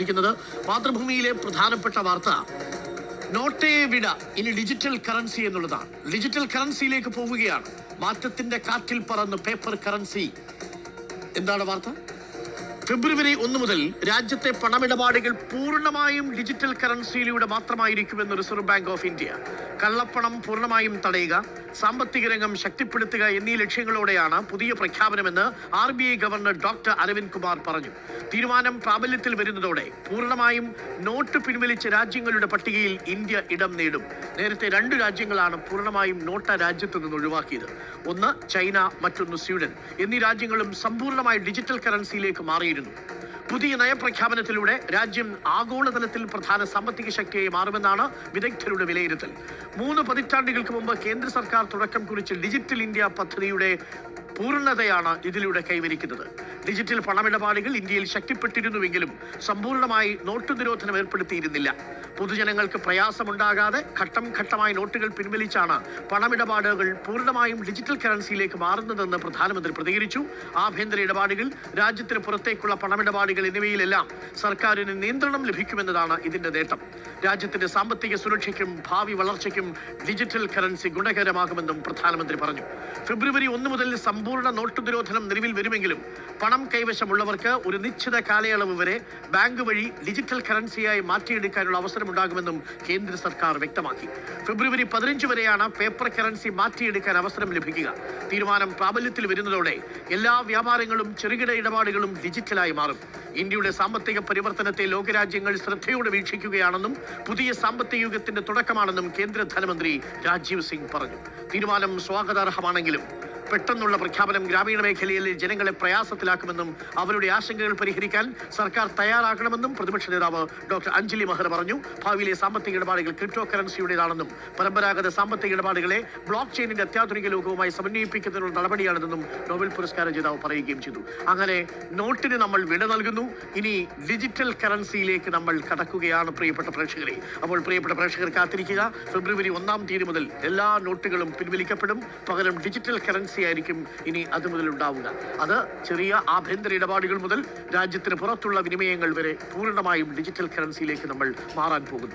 ഇരിക്കുന്നത്. മാതൃഭൂമിയിലെ പ്രധാനപ്പെട്ട വാർത്ത. നോട്ടേ വിട ഇനി ഡിജിറ്റൽ കറൻസി എന്നുള്ളതാണ്. ഡിജിറ്റൽ കറൻസിയിലേക്ക് പോവുകയാണ്. മാറ്റത്തിന്റെ കാറ്റിൽ പറന്ന് പേപ്പർ കറൻസി എന്താണ് വാർത്ത? ഫെബ്രുവരി ഒന്ന് മുതൽ രാജ്യത്തെ പണമിടപാടുകൾ പൂർണമായും ഡിജിറ്റൽ കറൻസിയിലൂടെ മാത്രമായിരിക്കുമെന്ന് റിസർവ് ബാങ്ക് ഓഫ് ഇന്ത്യ. കള്ളപ്പണം പൂർണമായും തടയുക സാമ്പത്തിക രംഗം ശക്തിപ്പെടുത്തുക എന്നീ ലക്ഷ്യങ്ങളോടെയാണ് പുതിയ പ്രഖ്യാപനമെന്ന് R B I governor doctor Arvind Kumar പറഞ്ഞു. തീരുമാനം പ്രാബല്യത്തിൽ വരുന്നതോടെ പൂർണമായും നോട്ട് പിൻവലിച്ച രാജ്യങ്ങളുടെ പട്ടികയിൽ ഇന്ത്യ ഇടം നേടും. നേരത്തെ രണ്ട് രാജ്യങ്ങളാണ് പൂർണമായും നോട്ട രാജ്യത്ത് നിന്ന് ഒഴിവാക്കിയത്. ഒന്ന് ചൈന മറ്റൊന്ന് സ്വീഡൻ. എന്നീ രാജ്യങ്ങളും സമ്പൂർണമായി ഡിജിറ്റൽ കറൻസിയിലേക്ക് മാറിയിരുന്നു പുതിയ നയപ്രഖ്യാപനത്തിലൂടെ രാജ്യം ആഗോളതലത്തിൽ പ്രധാന സാമ്പത്തിക ശക്തിയായി മാറുമെന്നാണ് വിദഗ്ധരുടെ വിലയിരുത്തൽ. മൂന്ന് പതിറ്റാണ്ടുകൾക്ക് മുമ്പ് കേന്ദ്ര സർക്കാർ തുടക്കം കുറിച്ച ഡിജിറ്റൽ ഇന്ത്യ പദ്ധതിയുടെ പൂർണതയാണ് ഇതിലൂടെ കൈവരിക്കുന്നത്. ഡിജിറ്റൽ പണമിടപാടുകൾ ഇന്ത്യയിൽ ശക്തിപ്പെട്ടിരുന്നുവെങ്കിലും സമ്പൂർണമായി നോട്ടു നിരോധനം ഏർപ്പെടുത്തിയിരുന്നില്ല. പൊതുജനങ്ങൾക്ക് പ്രയാസമുണ്ടാകാതെ ഘട്ടം ഘട്ടമായി നോട്ടുകൾ പിൻവലിച്ചാണ് പണമിടപാടുകൾ പൂർണമായും ഡിജിറ്റൽ കറൻസിയിലേക്ക് മാറുന്നതെന്ന് പ്രധാനമന്ത്രി പ്രതികരിച്ചു. ആഭ്യന്തര ഇടപാടുകൾ രാജ്യത്തിന് പുറത്തേക്കുള്ള പണമിടപാടുകൾ എന്നിവയിലെല്ലാം സർക്കാരിന് നിയന്ത്രണം ലഭിക്കുമെന്നതാണ് ഇതിന്റെ നേട്ടം. രാജ്യത്തിന്റെ സാമ്പത്തിക സുരക്ഷയ്ക്കും ഭാവി വളർച്ചയ്ക്കും ഡിജിറ്റൽ കറൻസി ഗുണകരമാകുമെന്നും പ്രധാനമന്ത്രി പറഞ്ഞു. ഫെബ്രുവരി ഒന്ന് മുതൽ സമ്പൂർണ നോട്ടു നിരോധനം നിലവിൽ വരുമെങ്കിലും പണം കൈവശമുള്ളവർക്ക് ഒരു നിശ്ചിത കാലയളവ് വരെ ബാങ്ക് വഴി ഡിജിറ്റൽ കറൻസിയായി മാറ്റിയെടുക്കാനുള്ള അവസരമുണ്ടാകുമെന്നും കേന്ദ്ര സർക്കാർ വ്യക്തമാക്കി. ഫെബ്രുവരി പതിനഞ്ച് വരെയാണ് പേപ്പർ കറൻസി മാറ്റിയെടുക്കാൻ അവസരം ലഭിക്കുക. തീരുമാനം പ്രാബല്യത്തിൽ വരുന്നതോടെ എല്ലാ വ്യാപാരങ്ങളും ചെറുകിട ഇടപാടുകളും ഡിജിറ്റലായി മാറും. ഇന്ത്യയുടെ സാമ്പത്തിക പരിവർത്തനത്തെ ലോകരാജ്യങ്ങൾ ശ്രദ്ധയോടെ വീക്ഷിക്കുകയാണെന്നും പുതിയ സാമ്പത്തിക യുഗത്തിന്റെ തുടക്കമാണെന്നും കേന്ദ്ര ധനമന്ത്രി രാജീവ് സിംഗ് പറഞ്ഞു. തീരുമാനം സ്വാഗതാർഹമാണെങ്കിലും പെട്ടെന്നുള്ള പ്രഖ്യാപനം ഗ്രാമീണ മേഖലയിലെ ജനങ്ങളെ പ്രയാസത്തിലാക്കുമെന്നും അവരുടെ ആശങ്കകൾ പരിഹരിക്കാൻ സർക്കാർ തയ്യാറാക്കണമെന്നും പ്രതിപക്ഷ നേതാവ് ഡോക്ടർ അഞ്ജലി മഹർ പറഞ്ഞു. ഭാവിയിലെ സാമ്പത്തിക ഇടപാടുകൾ ക്രിപ്റ്റോ കറൻസിയുടേതാണെന്നും പരമ്പരാഗത സാമ്പത്തിക ഇടപാടുകളെ ബ്ലോക്ക് ചെയിനിന്റെ അത്യാധുനിക ലോകവുമായി സമന്വയിപ്പിക്കുന്നതിനുള്ള നടപടിയാണിതെന്നും നോബൽ പുരസ്കാര ജേതാവ് പറയുകയും ചെയ്തു. അങ്ങനെ നോട്ടിന് നമ്മൾ വിട നൽകുന്നു. ഇനി ഡിജിറ്റൽ കറൻസിയിലേക്ക് നമ്മൾ കടക്കുകയാണ് പ്രിയപ്പെട്ട പ്രേക്ഷകരെ. അപ്പോൾ പ്രിയപ്പെട്ട പ്രേക്ഷകർ കാത്തിരിക്കുക. ഫെബ്രുവരി ഒന്നാം തീയതി മുതൽ എല്ലാ നോട്ടുകളും പിൻവലിക്കപ്പെടും. പകരം ഡിജിറ്റൽ കറൻസി ആയിരിക്കും ഇനി അത് മുതൽ ഉണ്ടാവുക അത് ചെറിയ ആഭ്യന്തര ഇടപാടുകൾ മുതൽ രാജ്യത്തിന് പുറത്തുള്ള വിനിമയങ്ങൾ വരെ പൂർണമായും ഡിജിറ്റൽ കറൻസിയിലേക്ക് നമ്മൾ മാറാൻ പോകുന്നു.